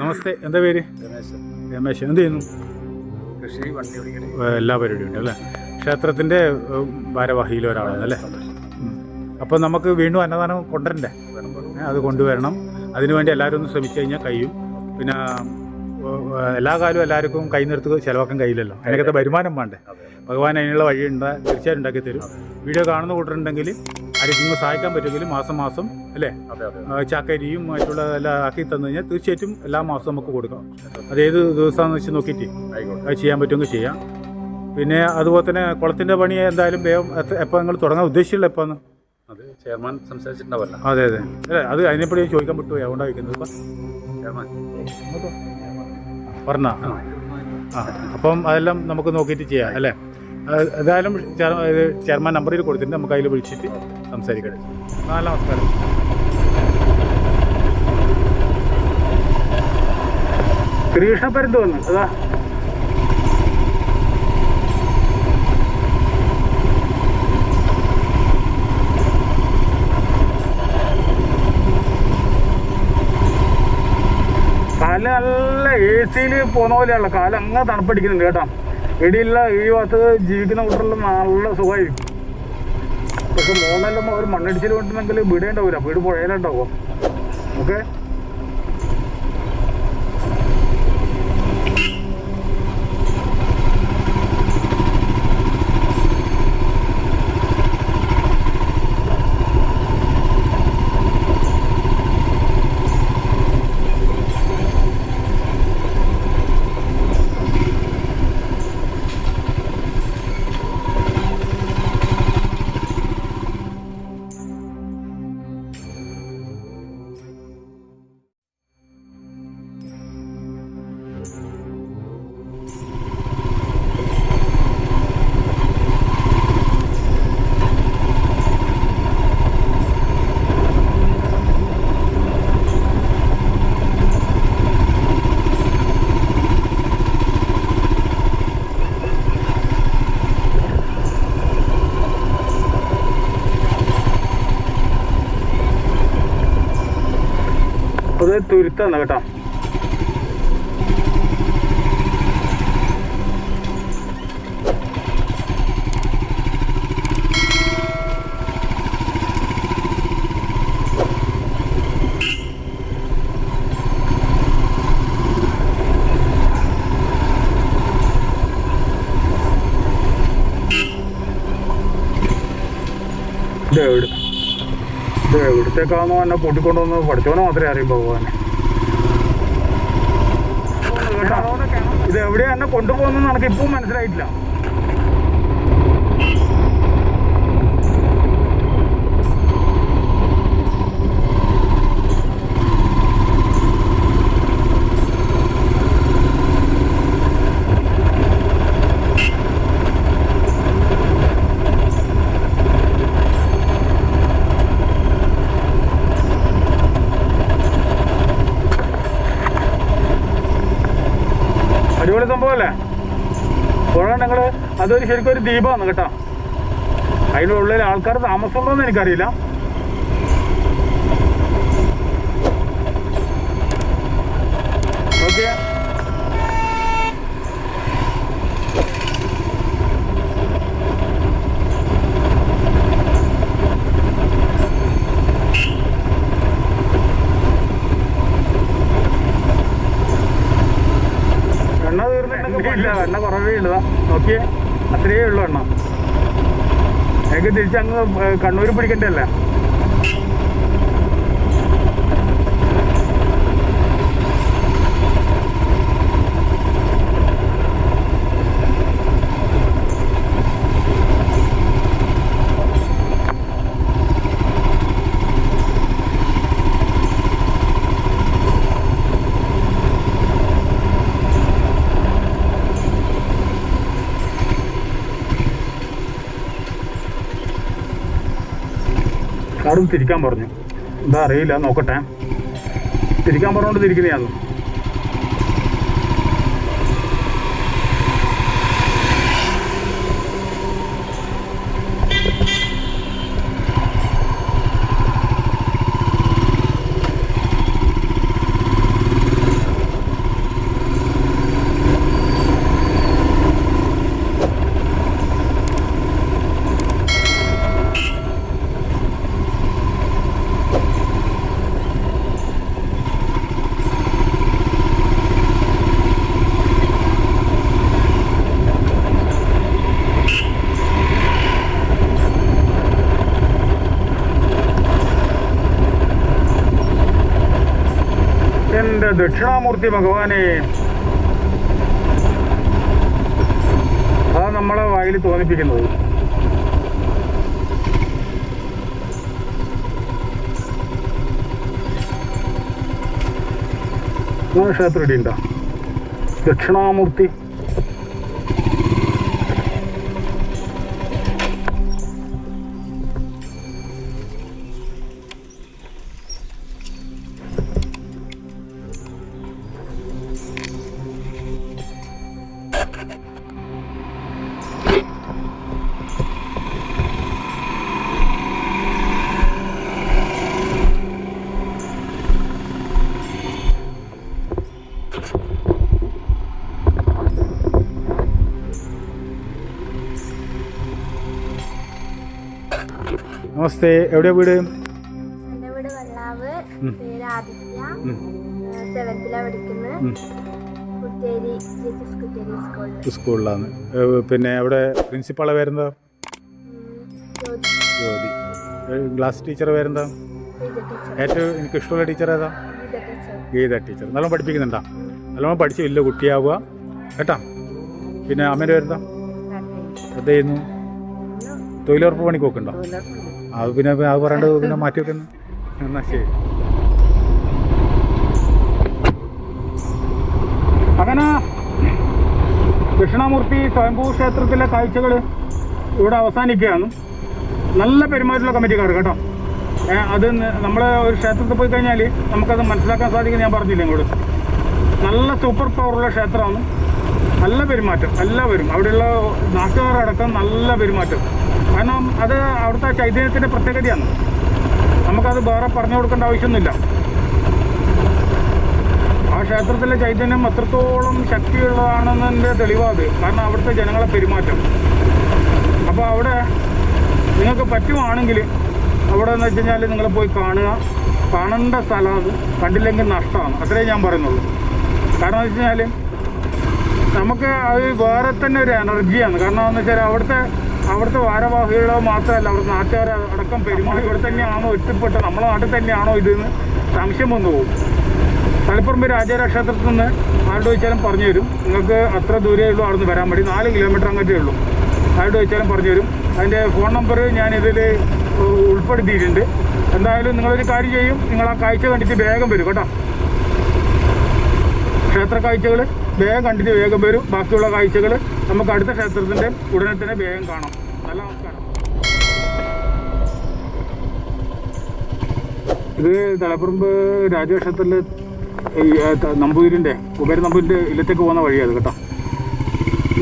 നമസ്തേ എന്താ പേര്? രമേശ് രമേശ് എന്ത് ചെയ്യുന്നു? കൃഷി വണ്ടി ഓടിക്കണേ എല്ലാ പരിപാടിയും ഉണ്ട് അല്ലേ? ക്ഷേത്രത്തിന്റെ ഭാരവാഹിയിൽ ഒരാളാണ് അല്ലേ? അപ്പോൾ നമുക്ക് വീണ്ടും അന്നദാനം കൊണ്ടുവരണ്ടേ? അത് കൊണ്ടുവരണം. അതിനുവേണ്ടി എല്ലാവരും ഒന്ന് ശ്രമിച്ചു കഴിഞ്ഞാൽ കഴിയും. പിന്നെ എല്ലാ കാലവും എല്ലാവർക്കും കൈ നിർത്ത് ചിലവാക്കാൻ കഴിയില്ലല്ലോ. അതിനകത്ത് വരുമാനം വേണ്ടേ? ഭഗവാൻ അതിനുള്ള വഴി ഉണ്ടാ തീർച്ചയായും ഉണ്ടാക്കി തരും. വീഡിയോ കാണുന്ന കൂട്ടരുണ്ടെങ്കിൽ ആരെങ്കിലും സഹായിക്കാൻ പറ്റുമെങ്കിൽ മാസം മാസം അല്ലേ? ചാക്കരിയും മറ്റുള്ള എല്ലാം ആക്കി തന്നു കഴിഞ്ഞാൽ തീർച്ചയായിട്ടും എല്ലാ മാസവും നമുക്ക് കൊടുക്കാം. അത് ഏത് ദിവസമാണെന്ന് വെച്ച് നോക്കിയിട്ട് അത് ചെയ്യാൻ പറ്റുമെങ്കിൽ ചെയ്യാം. പിന്നെ അതുപോലെ തന്നെ കുളത്തിന്റെ പണി എന്തായാലും വേഗം എപ്പോൾ നിങ്ങൾ തുടങ്ങാൻ ഉദ്ദേശിച്ചുള്ള എപ്പോന്ന് അത് ചെയർമാൻ സംസാരിച്ചിട്ടുണ്ടാവല്ലോ അതെ അതെ. അല്ലേ അത് അതിനെപ്പറ്റി ചോദിക്കാൻ പറ്റുമോ അതുകൊണ്ടാണ് ചോദിക്കുന്നത്. ഇപ്പം ചെയർമാൻ പറഞ്ഞ ആ. അപ്പം അതെല്ലാം നമുക്ക് നോക്കിയിട്ട് ചെയ്യാം അല്ലേ? ഏതായാലും ചെയർമാൻ നമ്പറിൽ കൊടുത്തിട്ട് നമുക്ക് അതിൽ വിളിച്ചിട്ട് സംസാരിക്കട്ടെ. നല്ല നമസ്കാരം. കൃഷ്ണപ്പരുന്ത് വന്നു അതാ. നല്ല സിയിൽ പോകുന്ന പോലെയുള്ള കാലം അങ്ങനെ തണുപ്പടിക്കുന്നുണ്ട് കേട്ടോ. ഇടിയുള്ള ഈ ഭാഗത്ത് ജീവിക്കുന്ന കൂട്ടറിൽ നല്ല സുഖമായിരിക്കും. പക്ഷെ മോണെല്ലാം ഒരു മണ്ണിടിച്ചിൽ കൊണ്ടുവന്നെങ്കിൽ വീടേ വീട് പുഴയിലുണ്ടാവും. ഓക്കെ? അത് തുരുത്താണ് കേട്ടോ. ഇത് എവിടത്തേക്കാണെന്നോ എന്നെ പൊട്ടിക്കൊണ്ടുവന്ന് പഠിച്ചവനെ മാത്രമേ അറിയും ഭഗവാനെ ഇത് എവിടെയാ എന്നെ കൊണ്ടുപോകുന്നെന്ന് എനിക്ക് ഇപ്പം മനസ്സിലായിട്ടില്ല. അടിപൊളി സംഭവമല്ലേ? പുഴ നിങ്ങൾ അതൊരു ശരിക്കും ഒരു ദീപമാണ് കേട്ടോ. അതിന്റെ ഉള്ളിൽ ആൾക്കാർ താമസമുണ്ടോയെന്ന് എനിക്കറിയില്ല. ഓക്കെ എണ്ണ തീർന്നില്ല എണ്ണ കുറവേ ഉള്ളതാ നോക്കിയേ അത്രയേ ഉള്ളൂ എണ്ണം. എനിക്ക് തിരിച്ചങ്ങ് കണ്ണൂർ പിടിക്കണ്ടല്ലേ? തിരിക്കാൻ പറഞ്ഞു. എന്താ അറിയില്ല നോക്കട്ടെ. തിരിക്കാൻ പറഞ്ഞുകൊണ്ട് തിരിക്കുന്നതാണ് എന്റെ ദക്ഷിണാമൂർത്തി ഭഗവാനെ. അതാണ് നമ്മളെ വായിൽ തോന്നിപ്പിക്കുന്നത്. ക്ഷേത്രം ഇടിയുണ്ടോ ദക്ഷിണാമൂർത്തി. നമസ്തേ. എവിടെയാ വീട്? എന്റെ വീട് വെള്ളാവ്. പേര് ആദിത്യ. പഠിക്കുന്നത് കുറ്റേരി കുറ്റേരി സ്കൂളിൽ സ്കൂളിലാണ്. പിന്നെ അവിടെ പ്രിൻസിപ്പാളെ പേരെന്താ? ജ്യോതി. ക്ലാസ് ടീച്ചർ പേരെന്താ? ഏറ്റവും എനിക്ക് ഇഷ്ടമുള്ള ടീച്ചർ ഏതാ? ഗീത ടീച്ചർ. ഗീത ടീച്ചർ. നല്ലോണം പഠിപ്പിക്കുന്നുണ്ടാ? നല്ലോണം പഠിച്ചു വലിയ കുട്ടിയാവുക. കേട്ടാ? പിന്നെ അമ്മേന്റെ പേരെന്താ? എന്ത് ചെയ്യുന്നു? തൊഴിലുറപ്പ് പണിക്ക് നോക്കുന്നുണ്ടോ അത് പിന്നെ അത് പറയേണ്ടത് പിന്നെ മാറ്റി വെക്കുന്നു ശരി. അങ്ങനെ കൃഷ്ണമൂർത്തി സ്വയംഭൂ ക്ഷേത്രത്തിലെ കാഴ്ചകൾ ഇവിടെ അവസാനിക്കുകയാണ്. നല്ല പെരുമാറ്റമുള്ള കമ്മിറ്റിക്കാർ കേട്ടോ. അത് നമ്മൾ ഒരു ക്ഷേത്രത്തിൽ പോയി കഴിഞ്ഞാൽ നമുക്കത് മനസ്സിലാക്കാൻ സാധിക്കും ഞാൻ പറഞ്ഞില്ല ഇങ്ങോട്ട് നല്ല സൂപ്പർ പവറുള്ള ക്ഷേത്രമാണ്. നല്ല പെരുമാറ്റം. എല്ലാവരും. അവിടെയുള്ള നാട്ടുകാരടക്കം നല്ല പെരുമാറ്റം. കാരണം അത് അവിടുത്തെ ചൈതന്യത്തിന്റെ പ്രത്യേകതയാണ്. നമുക്കത് വേറെ പറഞ്ഞു കൊടുക്കേണ്ട ആവശ്യമൊന്നുമില്ല. ആ ക്ഷേത്രത്തിലെ ചൈതന്യം അത്രത്തോളം ശക്തിയുള്ളതാണെന്നതിന്റെ തെളിവാത് കാരണം അവിടുത്തെ ജനങ്ങളെ പെരുമാറ്റം. അപ്പോൾ അവിടെ നിങ്ങൾക്ക് പറ്റുവാണെങ്കിൽ അവിടെ എന്ന് വെച്ച് കഴിഞ്ഞാൽ നിങ്ങൾ പോയി കാണുക. കാണേണ്ട സ്ഥലമാണ് കണ്ടില്ലെങ്കിൽ നഷ്ടമാണ്. അത്രേ ഞാൻ പറയുന്നുള്ളൂ. കാരണം എന്ന് വെച്ച് കഴിഞ്ഞാൽ നമുക്ക് അത് വേറെ തന്നെ ഒരു എനർജിയാണ് കാരണം എന്ന് വെച്ചാൽ അവിടുത്തെ അവിടുത്തെ ഭാരവാഹികളോ മാത്രമല്ല അവിടുത്തെ നാട്ടുകാരെ അടക്കം പെരുമാറി. ഇവിടെ തന്നെയാണോ എത്തിപ്പെട്ട് നമ്മളെ നാട്ടിൽ തന്നെയാണോ ഇതെന്ന് സംശയം വന്നു പോകും. തളിപ്പറമ്പ് രാജാക്ഷേത്രത്തിൽ നിന്ന് ആരോട് ചോദിച്ചാലും പറഞ്ഞു തരും. നിങ്ങൾക്ക് അത്ര ദൂരമേ ഉള്ളൂ അവിടെ നിന്ന് വരാൻ വേണ്ടി. നാല് കിലോമീറ്റർ അങ്ങോട്ടേ ഉള്ളൂ. ആരോട് ചോദിച്ചാലും പറഞ്ഞു തരും. അതിന്റെ ഫോൺ നമ്പർ ഞാൻ ഇതിൽ ഉൾപ്പെടുത്തിയിട്ടുണ്ട്. എന്തായാലും നിങ്ങളൊരു കാര്യം ചെയ്യും. നിങ്ങൾ ആ കാഴ്ച കണ്ടിട്ട് വേഗം വരും കേട്ടോ. ക്ഷേത്ര കാഴ്ചകൾ വേഗം കണ്ടിട്ട് വേഗം വരും. ബാക്കിയുള്ള കാഴ്ചകൾ നമുക്ക് അടുത്ത ക്ഷേത്രത്തിന്റെ ഉടനെ തന്നെ വേഗം കാണാം. നല്ല നമസ്കാരം. ഇത് തലപ്പുറമ്പ് രാജക്ഷേത്രത്തിൽ നമ്പൂതിരിന്റെ കുബേര നമ്പൂരിന്റെ ഇല്ലത്തേക്ക് പോകുന്ന വഴിയാണ് കേട്ടോ.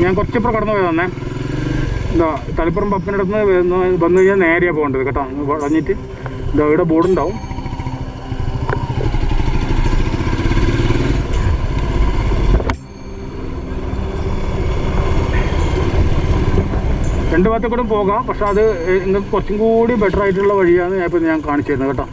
ഞാൻ കുറച്ചിപ്പുറം കടന്നു പോയത് തന്നെ എന്താ തളിപ്പുറം പപ്പിനടുത്ത് നിന്ന് വന്നു കഴിഞ്ഞാൽ നേരെയാണ് പോകേണ്ടത് കേട്ടോ. വളഞ്ഞിട്ട് ഇതാ ഇവിടെ ബോർഡ് രണ്ട് ഭാഗത്തേക്കൂടെ കൂടെ പോകാം. പക്ഷെ അത് കുറച്ചും കൂടി ബെറ്റർ ആയിട്ടുള്ള വഴിയാണ് ഞാൻ ഇപ്പം ഞാൻ കാണിച്ചു തരുന്നത് കേട്ടോ.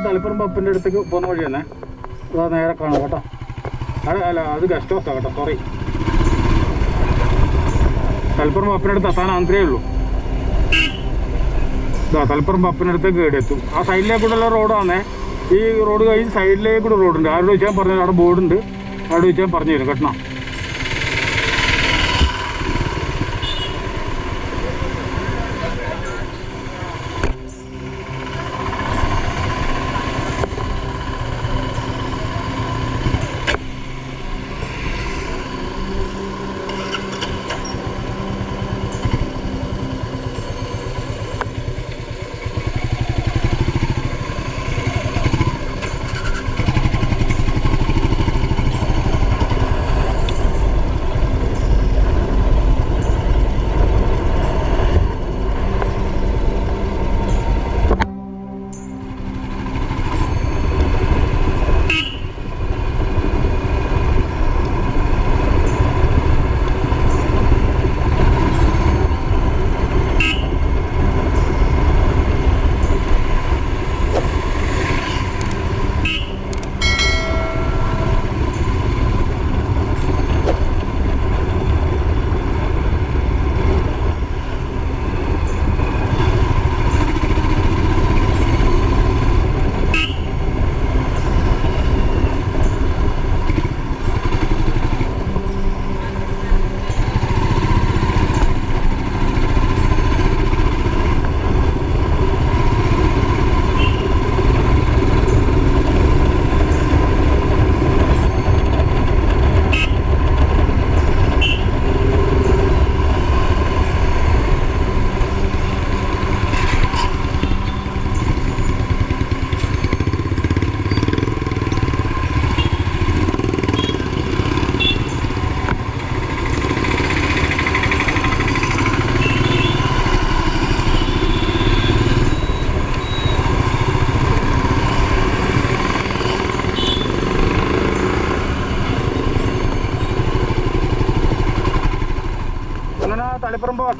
ഈ തളിപ്പുറം പപ്പിന്റെ അടുത്തേക്ക് പോകുന്ന വഴി തന്നെ അതാ നേരെ കാണാം കേട്ടോ. അത് അല്ല അത് ഗസ്റ്റ് ഹൗസാണ് കേട്ടോ സോറി തളിപ്പറമ്പ് പപ്പിന്റെ അടുത്ത് എത്താൻ ആന്ധ്രയേ ഉള്ളൂ. ഇതാ തളിപ്പറമ്പ് പപ്പിന്റെ അടുത്തേക്ക് കേടി എത്തും. ആ സൈഡിലേക്കൂടെയുള്ള റോഡാണേ ഈ റോഡ് കഴിഞ്ഞ് സൈഡിലേക്കൂടെ റോഡുണ്ട് ആരോട് ചോദിച്ചാൽ പറഞ്ഞു അവിടെ ബോർഡുണ്ട് ആരോട് ചോദിച്ചാൽ പറഞ്ഞു തരും കേട്ടോ.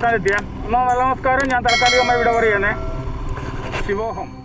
നല്ല നമസ്കാരം. ഞാൻ താൽക്കാലികമായി ഇവിടെ പറയുന്നേ. ശിവോഹം.